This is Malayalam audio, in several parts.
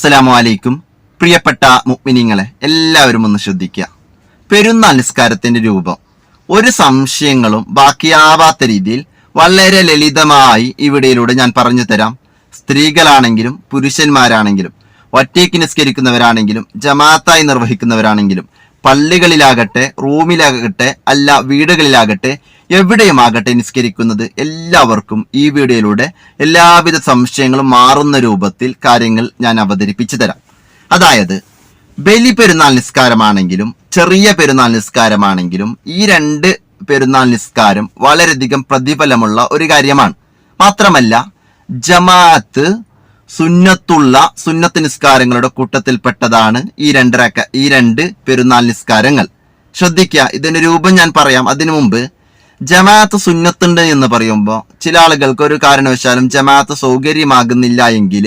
അസ്സലാമു അലൈക്കും പ്രിയപ്പെട്ട മുഗ്മിനിങ്ങളെ എല്ലാവരും ഒന്ന് ശ്രദ്ധിക്കുക. പെരുന്നാൾ രൂപം. ഒരു സംശയങ്ങളും ബാക്കിയാവാത്ത രീതിയിൽ വളരെ ലളിതമായി ഇവിടെയിലൂടെ ഞാൻ പറഞ്ഞു തരാം. സ്ത്രീകളാണെങ്കിലും പുരുഷന്മാരാണെങ്കിലും ഒറ്റയ്ക്ക് നിസ്കരിക്കുന്നവരാണെങ്കിലും ജമാത്തായി നിർവഹിക്കുന്നവരാണെങ്കിലും പള്ളികളിലാകട്ടെ റൂമിലാകട്ടെ അല്ല വീടുകളിലാകട്ടെ എവിടെയുമാകട്ടെ നിസ്കരിക്കുന്നത് എല്ലാവർക്കും ഈ വീഡിയോയിലൂടെ എല്ലാവിധ സംശയങ്ങളും മാറുന്ന രൂപത്തിൽ കാര്യങ്ങൾ ഞാൻ അവതരിപ്പിച്ചു തരാം. അതായത് ബലി പെരുന്നാൾ നിസ്കാരമാണെങ്കിലും ചെറിയ പെരുന്നാൾ നിസ്കാരമാണെങ്കിലും ഈ രണ്ട് പെരുന്നാൾ നിസ്കാരം വളരെയധികം പ്രതിഫലമുള്ള ഒരു കാര്യമാണ്. മാത്രമല്ല ജമാഅത്ത് സുന്നത്തുള്ള സുന്നത്ത് നിസ്കാരങ്ങളുടെ കൂട്ടത്തിൽപ്പെട്ടതാണ് ഈ രണ്ടരക്ക ഈ രണ്ട് പെരുന്നാൾ നിസ്കാരങ്ങൾ. ശ്രദ്ധിക്കുക ഇതിന്റെ രൂപം ഞാൻ പറയാം. അതിനു മുമ്പ് ജമാഅത്ത് സുന്നത്തുണ്ട് എന്ന് പറയുമ്പോൾ ചില ആളുകൾക്ക് ഒരു കാരണവശാലും ജമാഅത്ത് സൗകര്യമാകുന്നില്ല എങ്കിൽ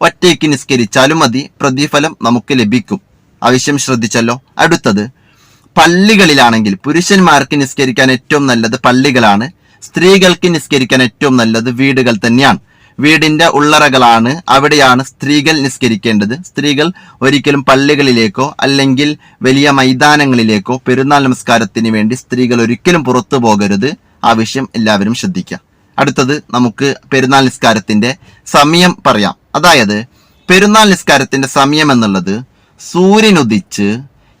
ഒറ്റയ്ക്ക് നിസ്കരിച്ചാലും മതി പ്രതിഫലം നമുക്ക് ലഭിക്കും. ആവശ്യം ശ്രദ്ധിച്ചല്ലോ. അടുത്തത് പള്ളികളിലാണെങ്കിൽ പുരുഷന്മാർക്ക് നിസ്കരിക്കാൻ ഏറ്റവും നല്ലത് പള്ളികളാണ്. സ്ത്രീകൾക്ക് നിസ്കരിക്കാൻ ഏറ്റവും നല്ലത് വീടുകൾ തന്നെയാണ്. വീടിന്റെ ഉള്ളറകളാണ്. അവിടെയാണ് സ്ത്രീകൾ നിസ്കരിക്കേണ്ടത്. സ്ത്രീകൾ ഒരിക്കലും പള്ളികളിലേക്കോ അല്ലെങ്കിൽ വലിയ മൈതാനങ്ങളിലേക്കോ പെരുന്നാൾ നമസ്കാരത്തിന് വേണ്ടി സ്ത്രീകൾ ഒരിക്കലും പുറത്തു പോകരുത്. ആവശ്യം എല്ലാവരും ശ്രദ്ധിക്കുക. അടുത്തത് നമുക്ക് പെരുന്നാൾ നിസ്കാരത്തിന്റെ സമയം പറയാം. അതായത് പെരുന്നാൾ നിസ്കാരത്തിന്റെ സമയം എന്നുള്ളത് സൂര്യനുദിച്ച്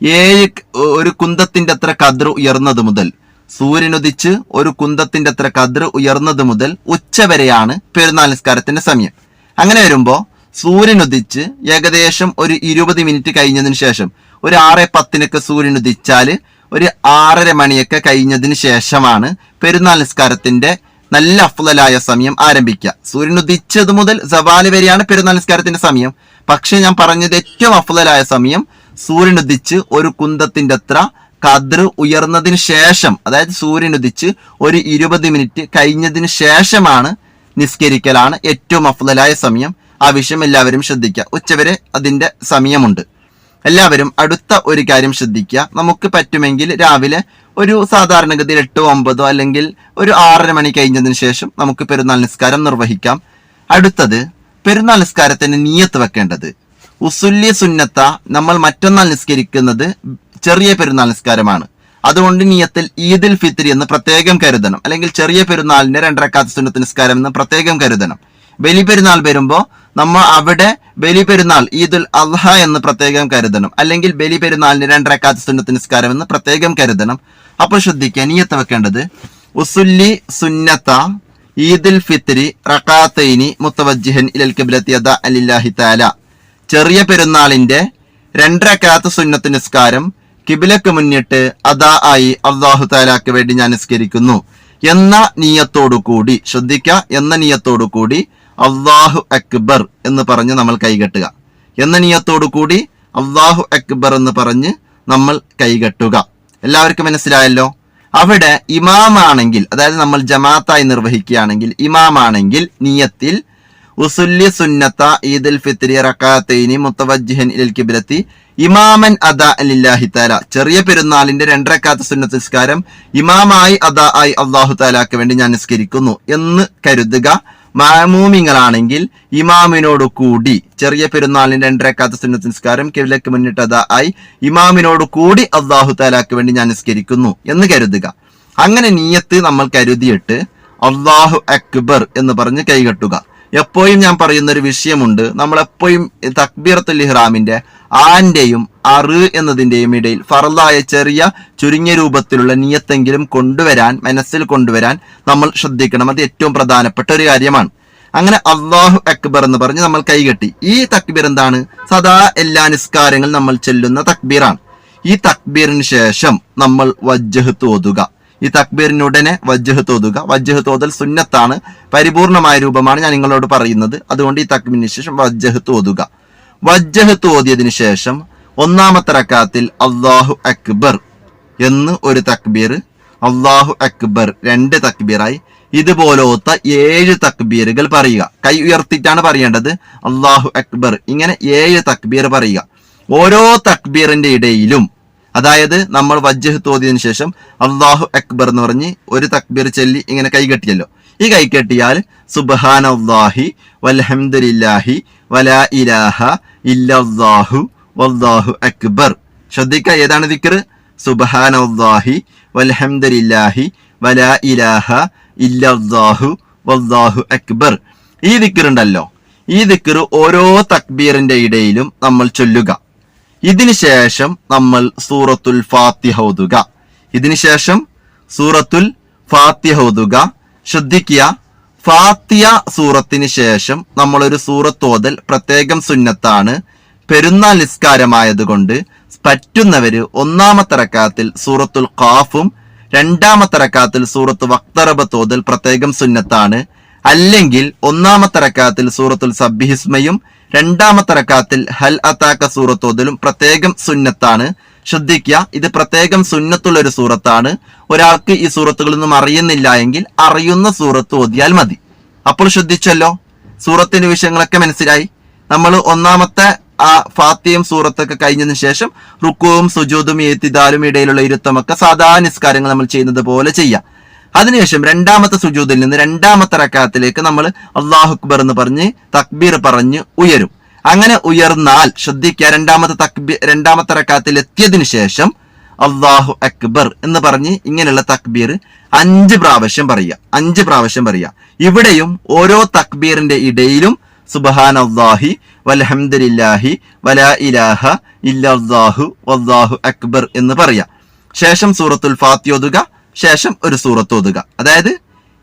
ഏഴ് ഒരു കുന്തത്തിന്റെ അത്ര കതിർ ഉയർന്നത് മുതൽ സൂര്യനുദിച്ച് ഒരു കുന്തത്തിന്റെ അത്ര കതിർ ഉയർന്നത് മുതൽ ഉച്ചവരെയാണ് പെരുന്നാൾ നിസ്കാരത്തിന്റെ സമയം. അങ്ങനെ വരുമ്പോൾ സൂര്യനുദിച്ച് ഏകദേശം ഒരു ഇരുപത് മിനിറ്റ് കഴിഞ്ഞതിന് ശേഷം ഒരു ആറ് പത്തിനൊക്കെ സൂര്യൻ ഉദിച്ചാൽ ഒരു ആറര മണിയൊക്കെ കഴിഞ്ഞതിന് ശേഷമാണ് പെരുന്നാൾ നിസ്കാരത്തിന്റെ നല്ല അഫ്ലലായ സമയം ആരംഭിക്കുക. സൂര്യൻ ഉദിച്ചത് മുതൽ സവാൽ വരെയാണ് പെരുന്നാൾ നിസ്കാരത്തിന്റെ സമയം. പക്ഷെ ഞാൻ പറഞ്ഞത് ഏറ്റവും അഫ്ലലായ സമയം സൂര്യൻ ഉദിച്ച് ഒരു കുന്തത്തിന്റെ അത്ര കതിർ ഉയർന്നതിന് ശേഷം അതായത് സൂര്യൻ ഉദിച്ച് ഒരു ഇരുപത് മിനിറ്റ് കഴിഞ്ഞതിന് ശേഷമാണ് നിസ്കരിക്കലാണ് ഏറ്റവും അഫ്ലലായ സമയം. ആ വിഷയം എല്ലാവരും ശ്രദ്ധിക്കുക. ഉച്ചവരെ അതിന്റെ സമയമുണ്ട്. എല്ലാവരും അടുത്ത ഒരു കാര്യം ശ്രദ്ധിക്കുക. നമുക്ക് പറ്റുമെങ്കിൽ രാവിലെ ഒരു സാധാരണഗതിയിൽ എട്ടോ ഒമ്പതോ അല്ലെങ്കിൽ ഒരു ആറര മണി കഴിഞ്ഞതിന് ശേഷം നമുക്ക് പെരുന്നാൾ നിസ്കാരം നിർവഹിക്കാം. അടുത്തത് പെരുന്നാൾ നിസ്കാരത്തിന് നീയത്ത് വെക്കേണ്ടത്. ഉസുല്യ സുന്നത്ത നമ്മൾ മറ്റന്നാൾ നിസ്കരിക്കുന്നത് ചെറിയ പെരുന്നാൾ നിസ്കാരമാണ് അതുകൊണ്ട് നീയത്തിൽ ഈദുൽ ഫിത്രി എന്ന് പ്രത്യേകം കരുതണം. അല്ലെങ്കിൽ ചെറിയ പെരുന്നാളിന് രണ്ടരക്കാത്ത സുന്നത്ത് നിസ്കാരം എന്ന് പ്രത്യേകം കരുതണം. ബലി പെരുന്നാൾ വരുമ്പോൾ നമ്മൾ അവിടെ ബലി പെരുന്നാൾ ഈദുൽ അൽഹ എന്ന് പ്രത്യേകം കരുതണം. അല്ലെങ്കിൽ ബലി പെരുന്നാളിന് രണ്ടരക്കാത്ത സുന്നത്ത് നിസ്കാരം എന്ന് പ്രത്യേകം കരുതണം. അപ്പോൾ ശ്രദ്ധിക്കുക നീയത്ത് വെക്കേണ്ടത് ഉസുല്ലി സുന്നത്ത ഈദുൽ ഫിത്രി റക്കാത്തൈനി മുത്തവജ്ജിഹൻ ഇലൽ കിബ്ലത്തി അദ അലില്ലാഹി താല ചെറിയ പെരുന്നാളിന്റെ രണ്ടരക്കാത്ത സുന്നത്ത് നിസ്കാരം കിബിലക്ക് മുന്നിട്ട് അതാ ആയി അള്ളാഹു താലാക്ക് വേണ്ടി ഞാൻ നിസ്കരിക്കുന്നു. എന്ന നീയത്തോടു കൂടി ശ്രദ്ധിക്ക എന്ന നീയത്തോടു കൂടി അള്ളാഹു അക്ബർ എന്ന് പറഞ്ഞ് നമ്മൾ കൈകെട്ടുക എന്ന നീയത്തോടു കൂടി അള്ളാഹു അക്ബർ എന്ന് പറഞ്ഞ് നമ്മൾ കൈകെട്ടുക എല്ലാവർക്കും മനസ്സിലായല്ലോ? അവിടെ ഇമാമാണെങ്കിൽ അതായത് നമ്മൾ ജമാഅത്തായി നിർവഹിക്കുകയാണെങ്കിൽ ഇമാമാണെങ്കിൽ നീയത്തിൽ ഉസുല്യ സുന്നത്ത ഈദുൽ ഫിത്രി റക്കാത്തൈനി മുത്തവജ്ജിഹൻ ഇൽ കിബ്ലത്തി ഇമാമൻ അദാ അലില്ലാഹി താല ചെറിയ പെരുന്നാളിന്റെ രണ്ടരക്കാത്ത സുന്നത്ത് നിസ്കാരം ഇമാമായി അദാ ആയി അള്ളാഹു താലാക്ക് വേണ്ടി ഞാൻ നിസ്കരിക്കുന്നു എന്ന് കരുതുക. മാമൂമിങ്ങളാണെങ്കിൽ ഇമാമിനോട് കൂടി ചെറിയ പെരുന്നാളിന്റെ രണ്ടരക്കാത്ത സുന്നത്ത് നിസ്കാരം കിവിലേക്ക് മുന്നിട്ട് അതാ ആയി ഇമാമിനോട് കൂടി അള്ളാഹു താലാക്ക് വേണ്ടി ഞാൻ നിസ്കരിക്കുന്നു എന്ന് കരുതുക. അങ്ങനെ നീയത്ത് നമ്മൾ കരുതിയിട്ട് അള്ളാഹു അക്ബർ എന്ന് പറഞ്ഞ് കൈകെട്ടുക. എപ്പോഴും ഞാൻ പറയുന്ന ഒരു വിഷയമുണ്ട്. നമ്മൾ എപ്പോഴും തക്ബീറത്തുൽ ഇഹ്റാമിന്റെ ആന്റെയും അറ് എന്നതിന്റെയും ഇടയിൽ ഫറലായ ചെറിയ ചുരുങ്ങിയ രൂപത്തിലുള്ള നിയത്തെങ്കിലും കൊണ്ടുവരാൻ മനസ്സിൽ കൊണ്ടുവരാൻ നമ്മൾ ശ്രദ്ധിക്കണം. അത് ഏറ്റവും പ്രധാനപ്പെട്ട ഒരു കാര്യമാണ്. അങ്ങനെ അള്ളാഹു അക്ബർ എന്ന് പറഞ്ഞ് നമ്മൾ കൈകെട്ടി. ഈ തക്ബീർ എന്താണ്? സദാ എല്ലാ നിസ്കാരങ്ങളും നമ്മൾ ചെല്ലുന്ന തക്ബീറാണ്. ഈ തക്ബീറിന് ശേഷം നമ്മൾ വജ്ജഹ് തോതുക. ഈ തക്ബീറിനുടനെ വജ്ജഹ് തോതുക. വജ്ജഹ് തോതൽ സുന്നത്താണ്. പരിപൂർണമായ രൂപമാണ് ഞാൻ നിങ്ങളോട് പറയുന്നത്. അതുകൊണ്ട് ഈ തക്ബീറിന് ശേഷം വജ്ജഹ് തോതുക. വജ്ജഹ് തോതിയതിന് ശേഷം ഒന്നാമത്തെ റക്കാത്തിൽ അള്ളാഹു അക്ബർ എന്ന് ഒരു തക്ബീർ അള്ളാഹു അക്ബർ രണ്ട് തക്ബീറായി. ഇതുപോലത്തെ ഏഴ് തക്ബീറുകൾ പറയുക. കൈ ഉയർത്തിയിട്ടാണ് പറയേണ്ടത്. അള്ളാഹു അക്ബർ ഇങ്ങനെ ഏഴ് തക്ബീർ പറയുക. ഓരോ തക്ബീറിന്റെ ഇടയിലും അതായത് നമ്മൾ വജ്ജഹ് തോതിയതിനു ശേഷം അള്ളാഹു അക്ബർ എന്ന് പറഞ്ഞ് ഒരു തക്ബീർ ചൊല്ലി ഇങ്ങനെ കൈകെട്ടിയല്ലോ ഈ കൈകെട്ടിയാൽ സുബഹാന അള്ളാഹി വൽഹംദുലില്ലാഹി വലാ ഇലാഹ ഇല്ലാഹു വല്ലാഹു അക്ബർ. ശ്രദ്ധിക്കുക ഏതാണ് ദിക്കർ ദിക്ർ അള്ളാഹി വൽഹംദുലില്ലാഹി വലാ ഇലാഹ ഇല്ലാഹു വല്ലാഹു അക്ബർ. ഈ ദിക്കറുണ്ടല്ലോ ഈ ദിക്കർ ഓരോ തക്ബീറിന്റെ ഇടയിലും നമ്മൾ ചൊല്ലുക. ഇതിനു ശേഷം നമ്മൾ സൂറത്തുൽ ഫാത്തിഹ ഓതുക. ഇതിനുശേഷം സൂറത്തുൽ ഫാത്തിഹ ഓതുക. ശ്രദ്ധിക്കുക ഫാത്തിയ സൂറത്തിന് ശേഷം നമ്മളൊരു സൂറത്ത് ഓതൽ പ്രത്യേകം സുന്നത്താണ്. പെരുന്നാൾ നിസ്കാരമായതുകൊണ്ട് പറ്റുന്നവര് ഒന്നാമത്തെ റക്കാത്തിൽ സൂറത്തുൽ ഖാഫും രണ്ടാമത്തെ റക്കാത്തിൽ സൂറത്ത് വക്തറബ തോതൽ പ്രത്യേകം സുന്നത്താണ്. അല്ലെങ്കിൽ ഒന്നാമത്തെ റക്കാത്തിൽ സൂറത്തുൽ സബ്ബിഹിസ്മയും രണ്ടാമത്തെ റക്കാത്തിൽ ഹൽ അത്താക്ക സൂറത്തോതലും പ്രത്യേകം സുന്നത്താണ്. ശ്രദ്ധിക്കുക ഇത് പ്രത്യേകം സുന്നത്തുള്ള ഒരു സൂറത്താണ്. ഒരാൾക്ക് ഈ സൂറത്തുകളൊന്നും അറിയുന്നില്ല എങ്കിൽ അറിയുന്ന സൂറത്ത് ഓതിയാൽ മതി. അപ്പോൾ ശ്രദ്ധിച്ചല്ലോ സൂറത്തിന്റെ വിഷയങ്ങളൊക്കെ മനസ്സിലായി. നമ്മൾ ഒന്നാമത്തെ ആ ഫാത്തിയും സൂറത്തൊക്കെ കഴിഞ്ഞതിന് ശേഷം റുക്കുവും സുജൂദും ഏത്തിദാലും ഇടയിലുള്ള ഇരുത്തമൊക്കെ സാധാരണ നിസ്കാരങ്ങൾ നമ്മൾ ചെയ്യുന്നത് പോലെ ചെയ്യാം. അതിനുശേഷം രണ്ടാമത്തെ സുജൂദിൽ നിന്ന് രണ്ടാമത്തെ റക്കാത്തിലേക്ക് നമ്മൾ അള്ളാഹു അക്ബർ എന്ന് പറഞ്ഞ് തക്ബീർ പറഞ്ഞ് ഉയരും. അങ്ങനെ ഉയർന്നാൽ ശ്രദ്ധിക്കുക രണ്ടാമത്തെ തക്ബീർ രണ്ടാമത്തെ റക്കാത്തിൽ എത്തിയതിനു ശേഷം അള്ളാഹു അക്ബർ എന്ന് പറഞ്ഞ് ഇങ്ങനെയുള്ള തക്ബീർ അഞ്ച് പ്രാവശ്യം പറയുക. അഞ്ച് പ്രാവശ്യം പറയുക. ഇവിടെയും ഓരോ തക്ബീറിന്റെ ഇടയിലും സുബഹാൻ അള്ളാഹി വലഹംദില്ലാഹി വലാ ഇലാഹ ഇല്ലാഹു അള്ളാഹു അക്ബർ എന്ന് പറയാം ശേഷം സൂറത്തുൽ ഫാത്തി ഓതുക. ശേഷം ഒരു സൂറത്ത് ഓതുക. അതായത്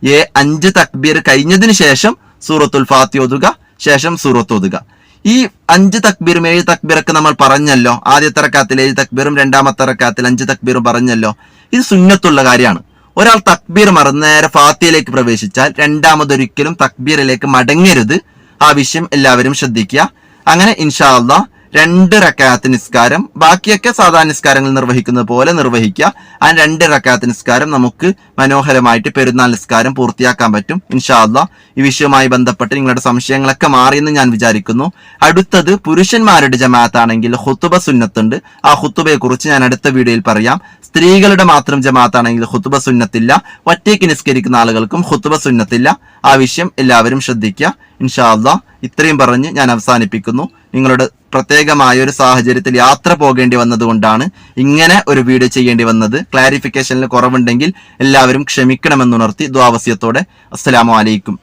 ഏ അഞ്ച് തക്ബീർ കഴിഞ്ഞതിന് ശേഷം സൂറത്തുൽ ഫാത്തി ഓതുക ശേഷം സൂറത്ത് ഓതുക. ഈ അഞ്ച് തക്ബീറും ഏഴ് തക്ബീറൊക്കെ നമ്മൾ പറഞ്ഞല്ലോ. ആദ്യത്തെ റക്കാത്തിൽ ഏഴ് തക്ബീറും രണ്ടാമത്തെ റക്കാത്തിൽ അഞ്ച് തക്ബീറും പറഞ്ഞല്ലോ. ഇത് സുന്നത്തുള്ള കാര്യമാണ്. ഒരാൾ തക്ബീർ മറന്ന് നേരെ ഫാത്തിയിലേക്ക് പ്രവേശിച്ചാൽ രണ്ടാമതൊരിക്കലും തക്ബീറിലേക്ക് മടങ്ങരുത്. ആ വിഷയം എല്ലാവരും ശ്രദ്ധിക്കുക. അങ്ങനെ ഇൻഷാ അള്ളാഹ് രണ്ട് റക്കാത്ത് നിസ്കാരം ബാക്കിയൊക്കെ സാധാരണ നിസ്കാരങ്ങൾ നിർവഹിക്കുന്നത് പോലെ നിർവഹിക്കുക. ആ രണ്ട് റക്കാത്ത് നിസ്കാരം നമുക്ക് മനോഹരമായിട്ട് പെരുന്നാൾ നിസ്കാരം പൂർത്തിയാക്കാൻ പറ്റും ഇൻഷാല്ല ഈ വിഷയവുമായി ബന്ധപ്പെട്ട് നിങ്ങളുടെ സംശയങ്ങളൊക്കെ മാറിയെന്ന് ഞാൻ വിചാരിക്കുന്നു. അടുത്തത് പുരുഷന്മാരുടെ ജമാഅത്താണെങ്കിൽ ഹുത്തുബ സുന്നത്തുണ്ട്. ആ ഹുത്തുബയെ കുറിച്ച് ഞാൻ അടുത്ത വീഡിയോയിൽ പറയാം. സ്ത്രീകളുടെ മാത്രം ജമാഅത്താണെങ്കിൽ ഹുത്തുബ സുന്നത്തില്ല. ഒറ്റയ്ക്ക് നിസ്കരിക്കുന്ന ആളുകൾക്കും ഹുത്തുബ സുന്നത്തില്ല. ആ വിഷയം എല്ലാവരും ശ്രദ്ധിക്കുക. ഇൻഷാല്ല ഇത്രയും പറഞ്ഞ് ഞാൻ അവസാനിപ്പിക്കുന്നു. നിങ്ങളുടെ പ്രത്യേകമായ ഒരു സാഹചര്യത്തിൽ യാത്ര പോകേണ്ടി വന്നതുകൊണ്ടാണ് ഇങ്ങനെ ഒരു വീഡിയോ ചെയ്യേണ്ടി വന്നത്. ക്ലാരിഫിക്കേഷനിൽ കുറവുണ്ടെങ്കിൽ എല്ലാവരും ക്ഷമിക്കണമെന്നുണർത്തി ദ്വാവസ്യത്തോടെ അസ്സലാമു അലൈക്കും.